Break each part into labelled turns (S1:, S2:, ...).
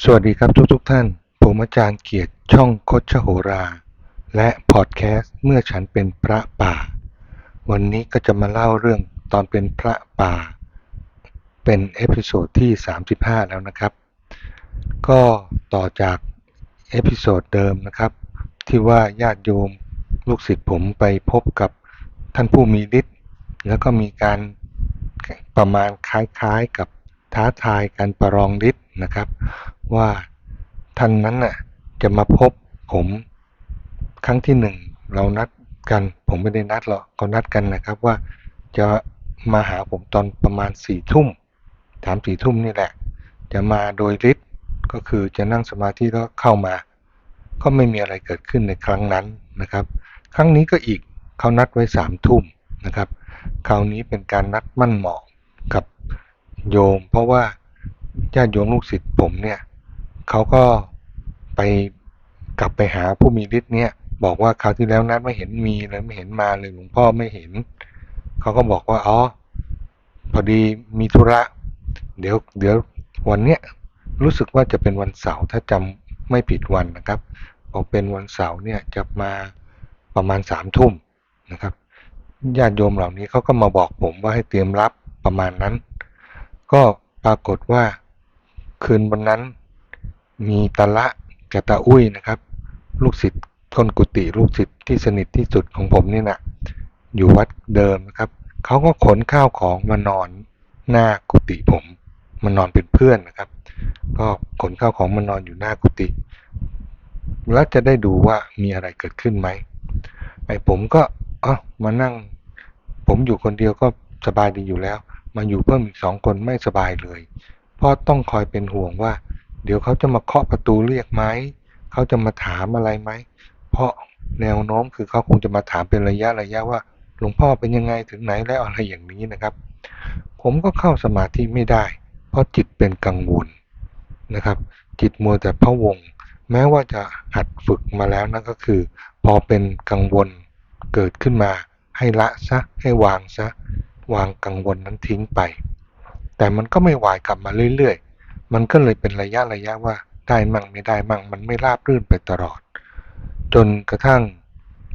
S1: สวัสดีครับทุกทุกๆท่าน ผมอาจารย์เกียรติช่องคดชโหรา และพอดแคสต์เมื่อฉันเป็นพระป่า วันนี้ก็จะมาเล่าเรื่องตอนเป็นพระป่า เป็นเอพิโซดที่ 35 แล้วนะครับ ก็ต่อจากเอพิโซดเดิมนะครับ ที่ว่าญาติโยมลูกศิษย์ผมไปพบกับท่านผู้มีฤทธิ์แล้วก็มีการประมาณคล้ายๆกับท้าทายการประลองฤทธิ์ นะครับ ว่าท่านนั้นน่ะจะมาพบผมครั้งที่หนึ่งเรานัดกันผมไม่ได้นัดหรอกเขานัดกันนะครับว่าจะมาหาผมตอนประมาณสี่ทุ่มสามสี่ทุ่มนี่แหละ จะมาโดยฤทธิ์ก็คือจะนั่งสมาธิแล้วเข้ามา ก็ไม่มีอะไรเกิดขึ้นในครั้งนั้นนะครับ ครั้งนี้ก็อีกเขานัดไว้สามทุ่มนะครับ คราวนี้เป็นการนัดมั่นเหมาะกับโยม เพราะว่า ญาติโยมลูกศิษย์ผมเนี่ยเขาก็ไปกลับไปหาผู้มีฤทธิ์เนี่ย บอกว่าคราวที่แล้วนัดไม่เห็นมีเลยไม่เห็นมาเลยหลวงพ่อไม่เห็น เขาก็บอกว่าอ๋อพอดีมีธุระ เดี๋ยวเดี๋ยววันเนี้ยรู้สึกว่าจะเป็นวันเสาร์ถ้าจำไม่ผิดวันนะครับพอเป็นวันเสาร์เนี่ยจะมาประมาณสามทุ่มนะครับญาติโยมเหล่านี้เขาก็มาบอกผมว่าให้เตรียมรับประมาณนั้น ก็ปรากฏว่า คืนวันนั้น มีตาละกับตาอุ้ยนะครับ ลูกศิษย์คนกุฏิลูกศิษย์ที่สนิทที่สุดของผมนี่นะอยู่วัดเดิมนะครับเขาก็ขนข้าวของมานอนหน้ากุฏิผมมานอนเป็นเพื่อนนะครับ ก็ขนข้าวของมานอนอยู่หน้ากุฏิแล้วจะได้ดูว่ามีอะไรเกิดขึ้นไหมไอ้ผมก็อ๋อมานั่ง ผมอยู่คนเดียวก็สบายดีอยู่แล้ว มาอยู่เพิ่มอีกสองคนไม่สบายเลย ราะต้องคอยเป็นห่วงว่า เดี๋ยวเขาจะมาเคาะประตูเรียกไหมเขาจะมาถามอะไรไหม เพราะแนวโน้มคือเขาคงจะมาถามเป็นระยะระยะว่า หลวงพ่อเป็นยังไงถึงไหนแล้วอะไรอย่างนี้นะครับ ผมก็เข้าสมาธิไม่ได้ เพราะจิตเป็นกังวลนะครับ จิตมัวแต่พะวง แม้ว่าจะหัดฝึกมาแล้วนั่นก็คือ พอเป็นกังวลเกิดขึ้นมาให้ละซะให้วางซะ วางกังวลนั้นทิ้งไป แต่มันก็ไม่วายกลับมาเรื่อยๆ มันก็เลยเป็นระยะระยะว่าได้มั่งไม่ได้มั่งมันไม่ราบรื่นไปตลอด จนกระทั่ง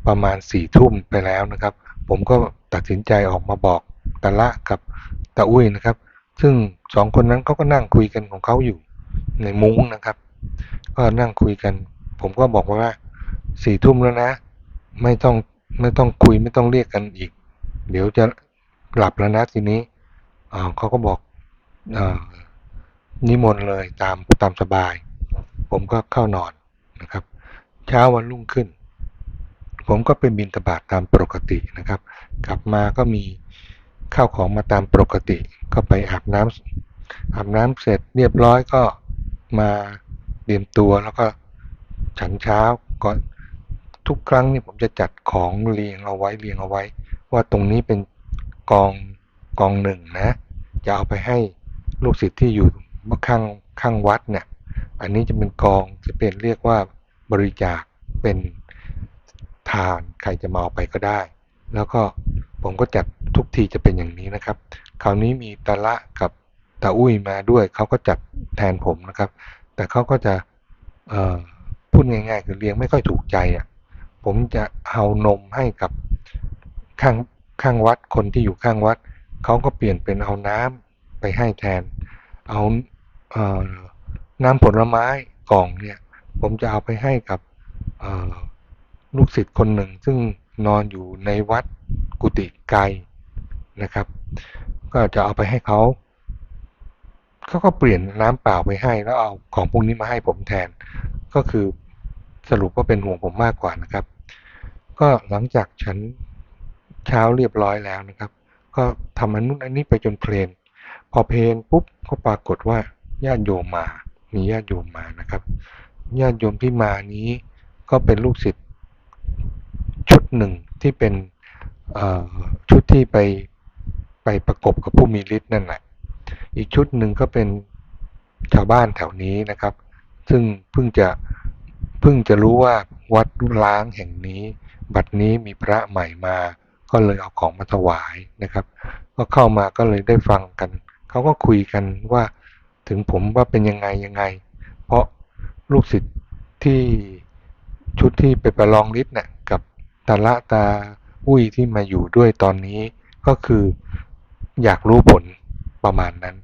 S1: ประมาณสี่ทุ่มไปแล้วนะครับ ผมก็ตัดสินใจออกมาบอกตาละกับตาอุ้ยนะครับ ซึ่งสองคนนั้นเขาก็นั่งคุยกันของเขาอยู่ในมุ้งนะครับ ก็นั่งคุยกัน ผมก็บอกว่าสี่ทุ่มแล้วนะ ไม่ต้องไม่ต้องคุยไม่ต้องเรียกกันอีก เดี๋ยวจะหลับแล้วนะทีนี้เขาก็บอก นิมนต์เลยตามตามสบาย ผมก็เข้านอนนะครับ เช้าวันรุ่งขึ้น ผมก็ไปบินตบาตตามปกตินะครับ กลับมาก็มีข้าวของมาตามปกติ ก็ไปอาบน้ำอาบน้ำเสร็จเรียบร้อยก็มาเตรียมตัวแล้วก็ฉันเช้าก่อนทุกครั้งนี่ผมจะจัดของเรียงเอาไว้เรียงเอาไว้ ว่าตรงนี้เป็นกองกองหนึ่งนะ จะเอาไปให้ ลูกศิษย์ที่อยู่ข้างข้างวัดเนี่ยอันนี้จะเป็นกองจะเป็นเรียกว่าบริจาคเป็นทานใครจะมาเอาไปก็ได้ แล้วก็ผมก็จัดทุกทีจะเป็นอย่างนี้นะครับ คราวนี้มีตาละกับตาอุ้ยมาด้วยเขาก็จัดแทนผมนะครับ แต่เขาก็จะพูดง่ายๆ คือเลี้ยงไม่ค่อยถูกใจอะผมจะเอานมให้กับข้างข้างวัดคนที่อยู่ข้างวัดเขาก็เปลี่ยนเป็นเอาน้ำ ไปให้แทน เอาเออน้ำผลไม้กล่องเนี่ย ผมจะเอาไปให้กับลูกศิษย์คนหนึ่ง ซึ่งนอนอยู่ในวัดกุฏิไกลนะครับ ก็จะเอาไปให้เขาเขาก็เปลี่ยนน้ำเปล่าไปให้ แล้วเอาของพวกนี้มาให้ผมแทน ก็คือสรุปว่าเป็นห่วงผมมากกว่านะครับ ก็หลังจากฉันเช้าเรียบร้อยแล้วนะครับ ก็ทำอนนู้นอันนี้ไปจนเพลน พอเพลนปุ๊บก็ปรากฏว่าญาติโยมมา มีญาติโยมมานะครับ ญาติโยมที่มานี้ก็เป็นลูกศิษย์ชุดหนึ่งที่เป็นชุดที่ไปไปประกบกับผู้มีฤทธิ์นั่นแหละ อีกชุดหนึ่งก็เป็นชาวบ้านแถวนี้นะครับ ซึ่งเพิ่งจะเพิ่งจะรู้ว่าวัดล้างแห่งนี้ บัดนี้มีพระใหม่มา ก็เลยเอาของมาถวายนะครับ ก็เข้ามาก็เลยได้ฟังกัน เขาก็คุยกันว่าถึงผมว่าเป็นยังไงยังไง เพอลูกศิษย์ที่ชุดที่ไปประลองฤทธิ์น่ะกับตาละตาอุ้ยที่มาอยู่ด้วยตอนนี้ก็คืออยากรู้ผลประมาณนั้น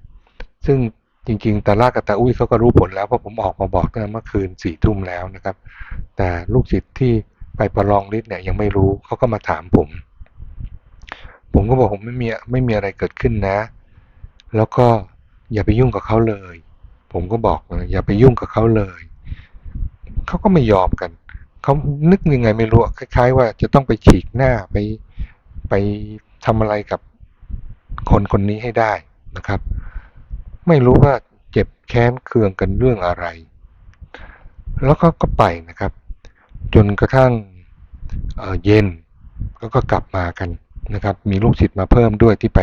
S1: ซึ่งจริงๆตาละกับตาอุ้ยเขาก็รู้ผลแล้วเพราะผมออกมาบอกตั้งแต่เมื่อคืนสี่ทุ่มแล้วนะครับ แต่ลูกศิษย์ที่ไปประลองฤทธิ์เนี่ยยังไม่รู้เขาก็มาถามผม ผมก็บอกผมไม่มีไม่มีอะไรเกิดขึ้นนะ แล้วก็อย่าไปยุ่งกับเขาเลย ผมก็บอกอย่าไปยุ่งกับเขาเลย เขาก็ไม่ยอมกัน เขานึกยังไงไม่รู้ คล้าย ๆ ว่าจะต้องไปฉีกหน้าไปไปทำอะไรกับคนคนนี้ให้ได้นะครับ ไม่รู้ว่าเจ็บแค้นเคืองกันเรื่องอะไร แล้วก็ก็ไปนะครับ จนกระทั่งเเย็นแล้วก็กลับมากันนะครับ มีลูกศิษย์มาเพิ่มด้วยที่ไป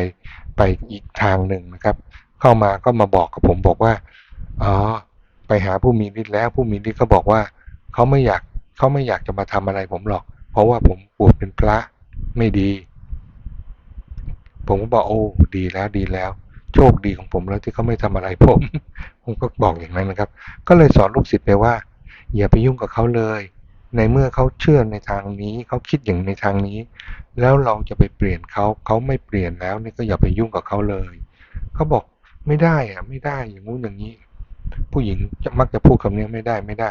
S1: ไปอีกทางหนึ่งนะครับ เข้ามาก็มาบอกกับผมบอกว่าอ๋อไปหาผู้มีฤทธิ์แล้วผู้มีฤทธิ์เขาบอกว่าเขาไม่อยากเขาไม่อยากจะมาทำอะไรผมหรอก เพราะว่าผมบวชเป็นพระไม่ดี ผมก็บอกโอ้ดีแล้วดีแล้ว โชคดีของผมแล้วที่เขาไม่ทำอะไรผม ผมก็บอกอย่างนั้นนะครับ ก็เลยสอนลูกศิษย์ไปว่า อย่าไปยุ่งกับเขาเลย ในเมื่อเขาเชื่อในทางนี้เขาคิดอย่างในทางนี้ แล้วเราจะไปเปลี่ยนเขาเขาไม่เปลี่ยนแล้วนี่ก็อย่าไปยุ่งกับเขาเลยเขาบอกไม่ได้อะไม่ได้อย่างงู้นอย่างนี้ ผู้หญิงจะมักจะพูดคำนี้ไม่ได้ไม่ได้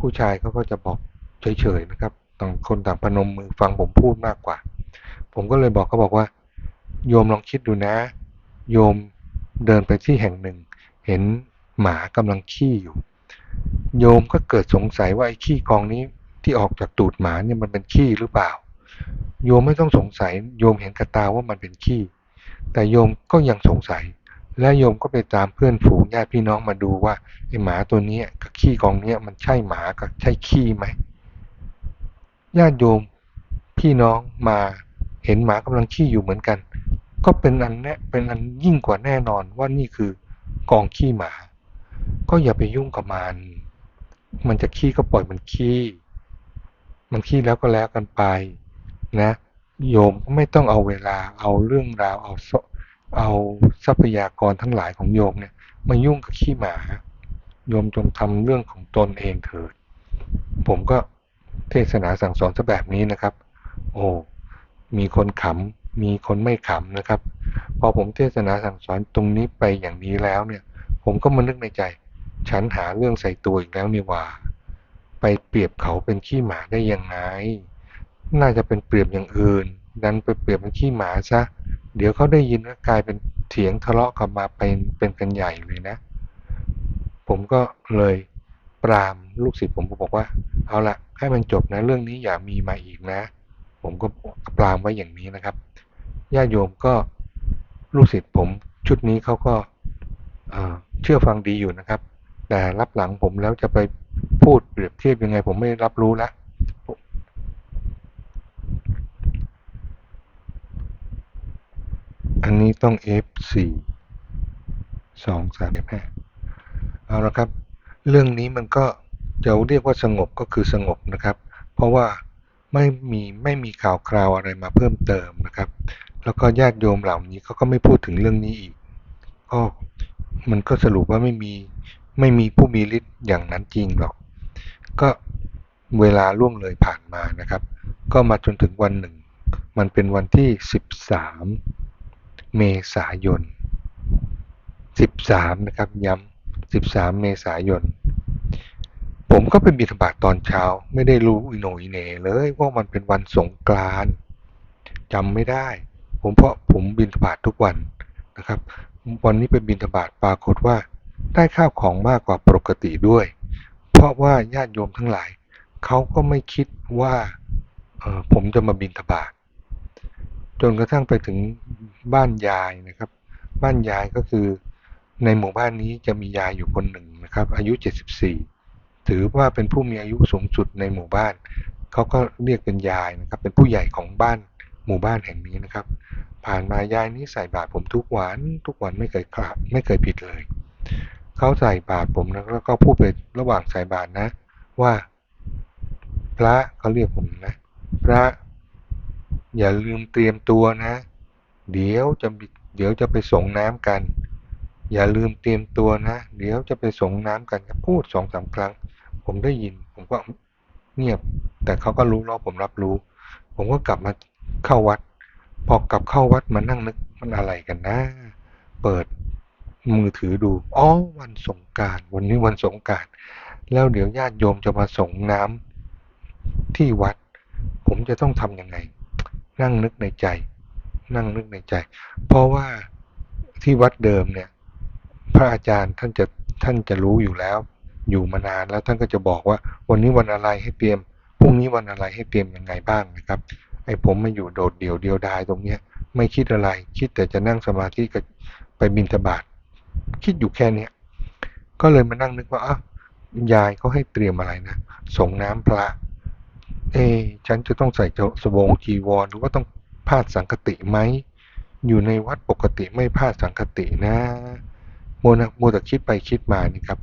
S1: ผู้ชายเขาก็จะบอกเฉยๆนะครับต่างคนต่างพนมมือฟังผมพูดมากกว่า ผมก็เลยบอกเขาบอกว่า โยมลองคิดดูนะ โยมเดินไปที่แห่งหนึ่ง เห็นหมากำลังขี้อยู่ โยมก็เกิดสงสัยว่าไอ้ขี้กองนี้ ที่ออกจากตูดหมาเนี่ยมันเป็นขี้หรือเปล่า โยมไม่ต้องสงสัย โยมเห็นกระตาว่ามันเป็นขี้ แต่โยมก็ยังสงสัย และโยมก็ไปตามเพื่อนฝูงญาติพี่น้องมาดูว่าไอ้หมาตัวนี้กับขี้กองนี้มันใช่หมากับใช่ขี้ไหมญาติโยมพี่น้องมาเห็นหมากำลังขี้อยู่เหมือนกัน ก็เป็นอันแน่เป็นอันยิ่งกว่าแน่นอนว่านี่คือกองขี้หมา ก็อย่าไปยุ่งกับมัน มันจะขี้ก็ปล่อยมันขี้ มันขี้แล้วก็แล้วกันไปนะโยมก็ไม่ต้องเอาเวลาเอาเรื่องราวเอาเอาทรัพยากรทั้งหลายของโยมเนี่ยมายุ่งกับขี้หมา โยมจงทำเรื่องของตนเองเถิด ผมก็เทศนาสั่งสอนซะแบบนี้นะครับ โอ้มีคนขำมีคนไม่ขำนะครับ พอผมเทศนาสั่งสอนตรงนี้ไปอย่างนี้แล้วเนี่ย ผมก็มานึกในใจ ฉันหาเรื่องใส่ตัวอีกแล้วนี่ว่า ไปเปรียบเขาเป็นขี้หมาได้ยังไง น่าจะเป็นเปรียบอย่างอื่น ดันไปเปรียบเป็นขี้หมาซะ เดี๋ยวเขาได้ยินก็กลายเป็นเถียงทะเลาะกันมาเป็นเป็นกันใหญ่เลยนะ ผมก็เลยปรามลูกศิษย์ผมบอกว่า เอาละให้มันจบนะเรื่องนี้อย่ามีมาอีกนะ ผมก็ปรามไว้อย่างนี้นะครับญาติโยมก็ลูกศิษย์ผมชุดนี้เขาก็เชื่อฟังดีอยู่นะครับ แต่รับหลังผมแล้วจะไป พูดเปรียบเทียบยังไง ผมไม่รับรู้แล้วอันนี้ต้อง F4 สองสามห้าเอาละครับ เรื่องนี้มันก็จะเรียกว่าสงบก็คือสงบนะครับ เพราะว่าไม่มีไม่มีข่าวคราวอะไรมาเพิ่มเติมนะครับ แล้วก็ญาติโยมเหล่านี้เขาก็ไม่พูดถึงเรื่องนี้อีกก็มันก็สรุปว่าไม่มี ไม่มีผู้มีฤทธิ์อย่างนั้นจริงหรอก ก็เวลาล่วงเลยผ่านมานะครับ ก็มาจนถึงวันหนึ่ง มันเป็นวันที่ 13 เมษายน 13 นะครับ ย้ำ 13 เมษายน ผมก็ไปบิณฑบาตตอนเช้า ไม่ได้รู้อิโนอิเนเลยว่ามันเป็นวันสงกรานต์จำไม่ได้ ผมเพราะผมบิณฑบาตทุกวันนะครับ วันนี้ไปบิณฑบาตปรากฏว่า ได้ข้าวของมากกว่าปกติด้วย เพราะว่าญาติโยมทั้งหลาย เขาก็ไม่คิดว่าผมจะมาบิณฑบาตจนกระทั่งไปถึงบ้านยายนะครับ บ้านยายก็คือในหมู่บ้านนี้จะมียายอยู่คนหนึ่งนะครับ อายุ 74 ถือว่าเป็นผู้มีอายุสูงสุดในหมู่บ้าน เขาก็เรียกเป็นยายนะครับ เป็นผู้ใหญ่ของบ้านหมู่บ้านแห่งนี้นะครับ ผ่านมายายนี้ใส่บาตรผมทุกวันทุกวันไม่เคยขาดไม่เคยผิดเลย เขาใส่บาตรผมแล้วก็พูดไประหว่างใส่บาตรนะ ว่า พระเขาเรียกผมนะ พระอย่าลืมเตรียมตัวนะ เดี๋ยวจะเดี๋ยวจะไปส่งน้ำกัน อย่าลืมเตรียมตัวนะ เดี๋ยวจะไปส่งน้ำกันพูดสองสามครั้ง ผมได้ยิน ผมก็เงียบ แต่เขาก็รู้แล้วผมรับรู้ ผมก็กลับมาเข้าวัด พอกลับเข้าวัดมานั่งนึกมันอะไรกันนะ เปิด มือถือดู อ๋อวันสงกรารวันนี้วันสงกราร แล้วเดี๋ยวญาติโยมจะมาส่งน้ำที่วัด ผมจะต้องทำยังไง นั่งนึกในใจ นั่งนึกในใจ เพราะว่าที่วัดเดิมเนี่ย พระอาจารย์ท่านจะท่านจะรู้อยู่แล้ว อยู่มานานแล้วท่านก็จะบอกว่า วันนี้วันอะไรให้เตรียมพรุ่งนี้วันอะไรให้เตรียมยังไงบ้างนะครับ ไอ้ผมมาอยู่โดดเดี่ยวเดียวดายตรงเนี้ย ไม่คิดอะไร คิดแต่จะนั่งสมาธิกับไปบินทบาท คิดอยู่แค่เนี้ยก็เลยมานั่งนึกว่าอ้าวยายเขาให้เตรียมอะไรนะส่งน้ำพระ เอ ฉันจะต้องใส่สบงจีวรหรือว่าต้องพาดสังคติไหมอยู่ในวัดปกติไม่พาดสังคตินะโมนะโมแต่คิดไปคิดมานี่ครับ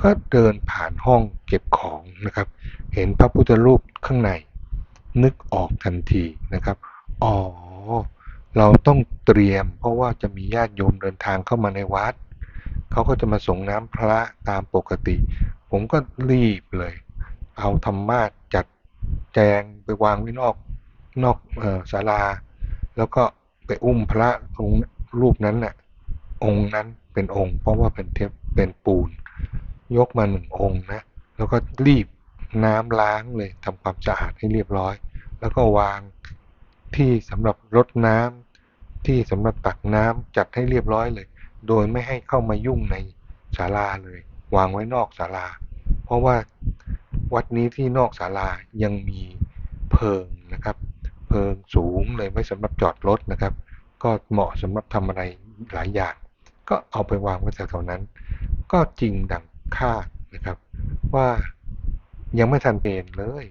S1: ก็เดินผ่านห้องเก็บของนะครับ เห็นพระพุทธรูปข้างใน นึกออกทันทีนะครับอ๋อเราต้องเตรียม เพราะว่าจะมีญาติโยมเดินทางเข้ามาในวัด เขาก็จะมาส่งน้ำพระตามปกติ ผมก็รีบเลย เอาธรรมาจัดแจงไปวางไว้นอกนอกศาลา แล้วก็ไปอุ้มพระองค์รูปนั้นน่ะองค์นั้นเป็นองค์ เพราะว่าเป็นเทปเป็นปูน ยกมาหนึ่งองค์นะ แล้วก็รีบน้ำล้างเลยทำความสะอาดให้เรียบร้อย แล้วก็วางที่สำหรับรดน้ำที่สำหรับตักน้ำจัดให้เรียบร้อยเลย โดยไม่ให้เข้ามายุ่งในศาลาเลย วางไว้นอกศาลา เพราะว่าวัดนี้ที่นอกศาลายังมีเพิงนะครับเพิงสูงเลยไว้สำหรับจอดรถนะครับ ก็เหมาะสำหรับทำอะไรหลายอย่าง ก็เอาไปวางไว้แถวๆนั้น ก็จริงดังคาดนะครับ ว่ายังไม่ทันเป็นเลย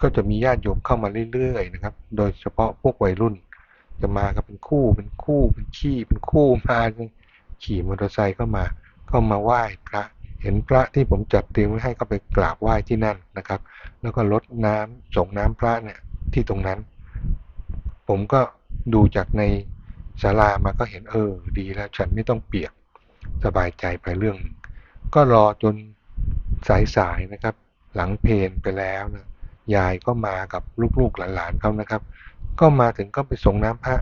S1: ก็จะมีญาติโยมเข้ามาเรื่อยๆนะครับ โดยเฉพาะพวกวัยรุ่น จะมากันเป็นคู่เป็นคู่เป็นขี้เป็นคู่มา ขี่มอเตอร์ไซค์เข้ามา ก็มาไหว้พระ เห็นพระที่ผมจัดเตรียมไว้ให้ก็ไปกราบไหว้ที่นั่นนะครับ แล้วก็ลดน้ำส่งน้ำพระเนี่ยที่ตรงนั้น ผมก็ดูจากในศาลามาก็เห็นเออดีแล้วฉันไม่ต้องเปียกสบายใจไปเรื่อง ก็รอจนสายๆนะครับ หลังเพนไปแล้วนะยายก็มากับลูกๆหลานๆเขานะครับ ก็มาถึงก็ไปส่งน้ำพระ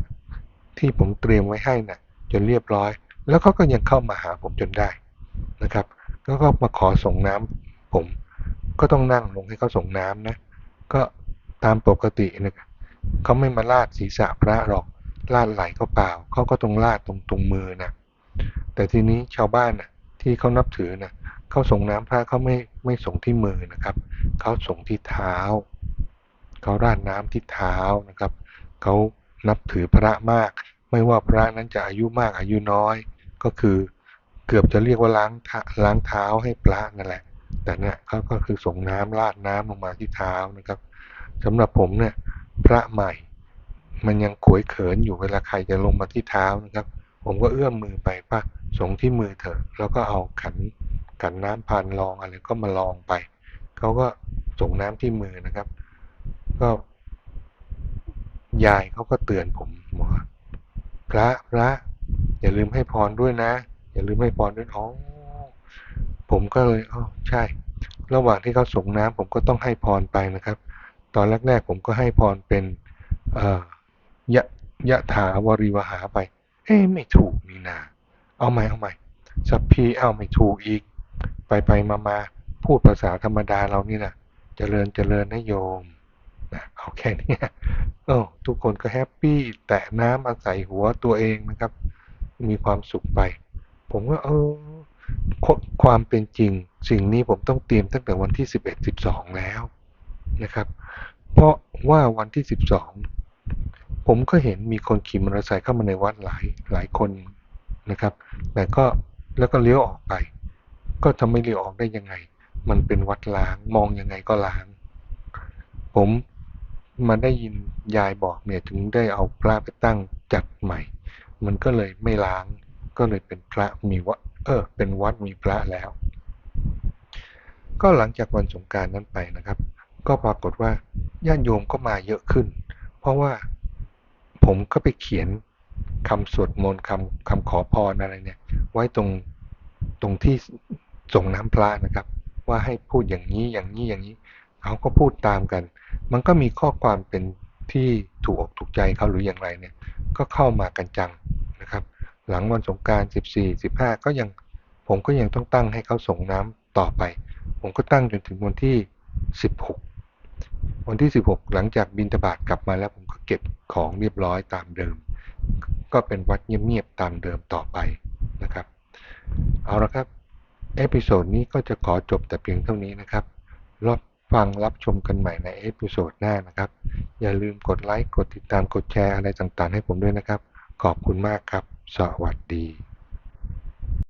S1: ที่ผมเตรียมไว้ให้นะ่ะ จนเรียบร้อย แล้วเขาก็ยังเข้ามาหาผมจนได้นะครับ แล้วก็มาขอส่งน้ำผมก็ต้องนั่งลงให้เขาส่งน้ำนะ ก็ตามปกตินะเขาไม่มาลาดศีรษะพระหรอกลาดไหลก็เปล่าเขาก็ต้องลาดตรงตรงมือนะแต่ทีนี้ชาวบ้านนะที่เขานับถือนะเขาส่งน้ำพระเขาไม่ไม่ส่งที่มือนะครับเขาส่งที่เท้าเขาราดน้ำที่เท้านะครับเขานับถือพระมาก ไม่ว่าพระนั้นจะอายุมากอายุน้อย ก็คือเกือบจะเรียกว่าล้างล้างเท้าให้พระนั่นแหละ แต่เนี่ยเขาก็คือส่งน้ำราดน้ำลงมาที่เท้านะครับสำหรับผมเนี่ยพระใหม่ มันยังขวยเขินอยู่เวลาใครจะลงมาที่เท้านะครับ ผมก็เอื้อมมือไปป่ะส่งที่มือเถอะ แล้วก็เอาขันขันน้ำพันลองอะไรก็มาลองไปเขาก็ส่งน้ำที่มือนะครับ ก็ยายเขาก็เตือนผมว่า พระพระอย่าลืมให้พรด้วยนะ อย่าลืมให้พรด้วยอ๋อผมก็เลยอ๋อใช่ ระหว่างที่เขาส่งน้ำผมก็ต้องให้พรไปนะครับ ตอนแรกๆผมก็ให้พรเป็นเอ่ยะยะถาวริวหาไป เอ้ไม่ถูกนี่นาเอาใหม่เอาใหม่สัพพีเอาไม่ถูกอีก ไปไปมามาพูดภาษาธรรมดาเรานี่นะเจริญเจริญนะโยม นะเอาแค่นี้โอ้ทุกคนก็แฮปปี้แตะน้ำมาใส่หัวตัวเองนะครับ มีความสุขไป ผมก็เออความเป็นจริง สิ่งนี้ผมต้องเตรียมตั้งแต่วันที่ 11 12 แล้วนะครับ เพราะว่าวันที่ 12 ผมก็เห็นมีคนขี่มอเตอร์ไซค์เข้ามาในวัดหลายหลายคนนะครับ แต่ก็แล้วก็เลี้ยวออกไป ก็ทำไม่เลี้ยวออกได้ยังไง มันเป็นวัดล้างมองยังไงก็ล้าง ผม มาได้ยินยายบอกเนี่ยถึงได้เอาพระไปตั้งจัดใหม่ มันก็เลยไม่ล้าง ก็เลยเป็นพระมีวัดเออเป็นวัดมีพระแล้ว ก็หลังจากวันสงการนั้นไปนะครับ ก็ปรากฏว่าญาติโยมก็มาเยอะขึ้น เพราะว่าผมก็ไปเขียนคำสวดมนต์คำคำขอพรอะไรเนี่ย ไว้ตรงตรงที่ส่งน้ำพระนะครับ ว่าให้พูดอย่างนี้อย่างนี้อย่างนี้ เขาก็พูดตามกัน มันก็มีข้อความเป็นที่ถูกอกถูกใจเขาหรืออย่างไรเนี่ยก็เข้ามากันจังนะครับ หลังวันสงกราร14 15 ก็ยังผมก็ยังต้องตั้งให้เขาส่งน้ำต่อไป ผมก็ตั้งจนถึงวันที่ 16 วันที่ 16 หลังจากบินตบาตกลับมาแล้วผมก็เก็บของเรียบร้อยตามเดิม ก็เป็นวัดเงียบๆตามเดิมต่อไปนะครับ เอาละครับ เอพิโซดนี้ก็จะขอจบแต่เพียงเท่านี้นะครับรับ ฟังรับชมกันใหม่ในเอพิโซดหน้านะครับ อย่าลืมกดไลค์ กดติดตาม กดแชร์อะไรต่างๆ ให้ผมด้วยนะครับ ขอบคุณมากครับ สวัสดี